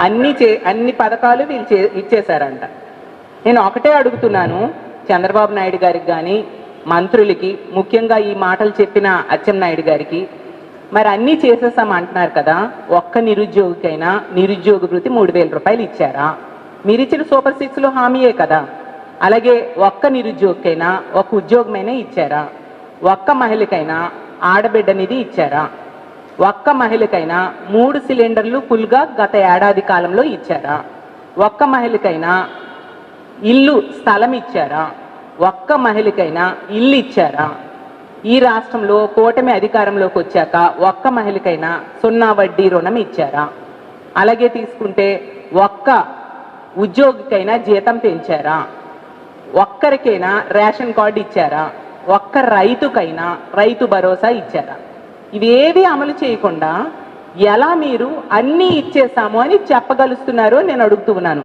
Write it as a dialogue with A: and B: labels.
A: అన్ని చే అన్ని పథకాలు వీళ్ళు చే ఇచ్చేశారంట. నేను ఒకటే అడుగుతున్నాను చంద్రబాబు నాయుడు గారికి కానీ మంత్రులకి ముఖ్యంగా ఈ మాటలు చెప్పిన అచ్చెన్నాయుడు గారికి. మరి అన్నీ చేసేసాం అంటున్నారు కదా ఒక్క నిరుద్యోగికైనా నిరుద్యోగ వృత్తి మూడు వేల రూపాయలు ఇచ్చారా? మీరు ఇచ్చిన సూపర్ సిక్స్లో హామీయే కదా. అలాగే ఒక్క నిరుద్యోగికైనా ఒక ఉద్యోగమైనా ఇచ్చారా? ఒక్క మహిళకైనా ఆడబిడ్డనిది ఇచ్చారా? ఒక్క మహిళకైనా మూడు సిలిండర్లు ఫుల్గా గత ఏడాది కాలంలో ఇచ్చారా? ఒక్క మహిళకైనా ఇల్లు స్థలం ఇచ్చారా? ఒక్క మహిళకైనా ఇల్లు ఇచ్చారా? ఈ రాష్ట్రంలో కూటమి అధికారంలోకి వచ్చాక ఒక్క మహిళకైనా సున్నా వడ్డీ రుణం ఇచ్చారా? అలాగే తీసుకుంటే ఒక్క ఉద్యోగికైనా జీతం పెంచారా? ఒక్కరికైనా రేషన్ కార్డు ఇచ్చారా? ఒక్క రైతుకైనా రైతు భరోసా ఇచ్చారా? ఇవేవి అమలు చేయకుండా ఎలా మీరు అన్నీ ఇచ్చేసాము అని చెప్పగలుస్తున్నారు నేను అడుగుతున్నాను